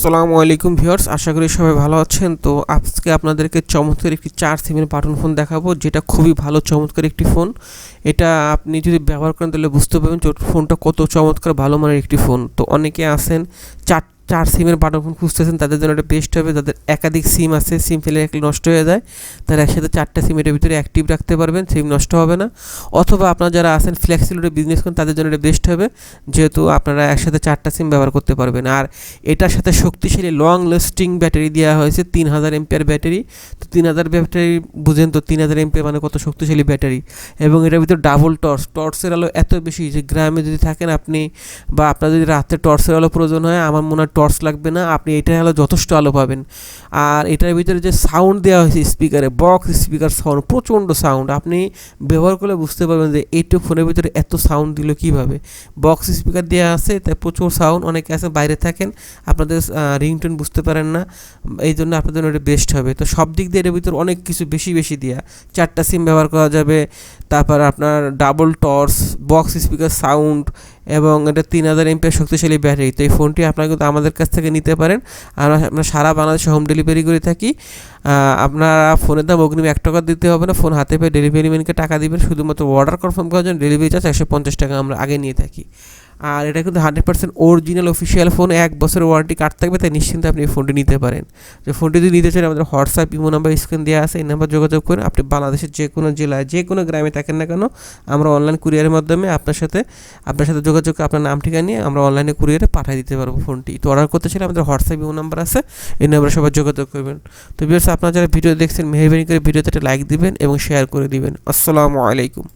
আসসালামু আলাইকুম ভিউয়ার্স, আশা করি সবাই ভালো আছেন। তো আজকে আপনাদেরকে চমৎকার একটি চার সিমের বাটন ফোন দেখাবো, যেটা খুবই ভালো, চমৎকার একটি ফোন। এটা আপনি যদি ব্যবহার করেন তাহলে বুঝতে পারবেন ফোনটা কত চমৎকার, ভালো মানের একটি ফোন। তো অনেকে আসেন চার চার সিমের বাটন ফোন খুঁজতেছেন, তাদের জন্য এটা বেস্ট হবে। যাদের একাধিক সিম আছে, সিম ফেলে রাখলে নষ্ট হয়ে যায়। তারা একসাথে চারটা সিম এটার ভিতরে অ্যাক্টিভ রাখতে পারবেন, সিম নষ্ট হবে না। অথবা আপনারা যারা আছেন ফ্লেক্সিলোডে বিজনেস করেন, তাদের জন্য এটা বেস্ট হবে, যেহেতু আপনারা একসাথে চারটা সিম ব্যবহার করতে পারবেন। আর এটার সাথে শক্তিশালী লং লাস্টিং ব্যাটারি দেওয়া হয়েছে, তিন হাজার এমপিয়ার ব্যাটারি তো তিন হাজার ব্যাটারি বুঝেন তো, তিন হাজার এমপিয়ার মানে কত শক্তিশালী ব্যাটারি এবং এটার ভিতরে ডাবল টর্চ টর্চের আলো এত বেশি যে গ্রামে যদি থাকেন আপনি বা আপনার যদি রাতে টর্চের আলো প্রয়োজন হয়, আমার মনে হয় টর্চ লাগবে না, আপনি এটা হলো যথেষ্ট আলো পাবেন। আর এটার ভিতরে যে সাউন্ড দেওয়া হয়েছে স্পিকারে বক্স স্পিকার সাউন্ড প্রচণ্ড সাউন্ড আপনি ব্যবহার করলে বুঝতে পারবেন যে এইটুকু ফোনের ভিতরে এত সাউন্ড দিল কীভাবে। বক্স স্পিকার দেওয়া আছে, তাই প্রচুর সাউন্ড অনেকে আছে, বাইরে থাকেন, আপনাদের রিংটোন বুঝতে পারেন না, এই জন্য আপনাদের জন্য এটা বেস্ট হবে। তো সব দিক দিয়ে এর ভিতরে অনেক কিছু বেশি বেশি দেওয়া চারটা সিম ব্যবহার করা যাবে, তারপর আপনার double torch box speaker sound এবং এটা তিন হাজার এমপিআর শক্তিশালী ব্যাটারি। তো এই ফোনটি আপনারা কিন্তু আমাদের কাছ থেকে নিতে পারেন। আমরা আমরা সারা বাংলাদেশে হোম ডেলিভারি করে থাকি। আপনারা ফোনের দাম অগ্রিম এক টাকা দিতে হবে না। ফোন হাতে পেয়ে ডেলিভারি ম্যানকে টাকা দিবেন। শুধুমাত্র অর্ডার কনফার্ম করার জন্য ডেলিভারি চার্জ একশো পঞ্চাশ টাকা আমরা আগে নিয়ে থাকি। আর এটা কিন্তু hundred percent original official phone এক বছরের ওয়ারেন্টি কার্ড থাকবে, তাই নিশ্চিন্তে আপনি এই ফোনটি নিতে পারেন। যে ফোনটি যদি নিতে চান, আমাদের হোয়াটসঅ্যাপ ইমো নাম্বার স্ক্রিন দেওয়া আছে, এই নাম্বার যোগাযোগ করে আপনি বাংলাদেশের যে কোনো জেলায়, যে কোনো গ্রামে থাকেন না কেন, আমরা অনলাইন কুরিয়ারের মাধ্যমে আপনার সাথে আপনার সাথে যোগাযোগ করে আপনার নাম, ঠিকানা নিয়ে আমরা অনলাইনে কুরিয়ারে পাঠিয়ে দিতে পারব ফোনটি তো অর্ডার করতে চাইলে আমাদের হোয়াটসঅ্যাপ ইমো নাম্বার আছে, এই নাম্বারে সবাই যোগাযোগ করবেন। তো বিয়ার্স আপনারা যারা ভিডিও দেখছেন, মেহরবানি করে ভিডিওতে একটা লাইক দিবেন এবং শেয়ার করে দিবেন। আসসালামু আলাইকুম।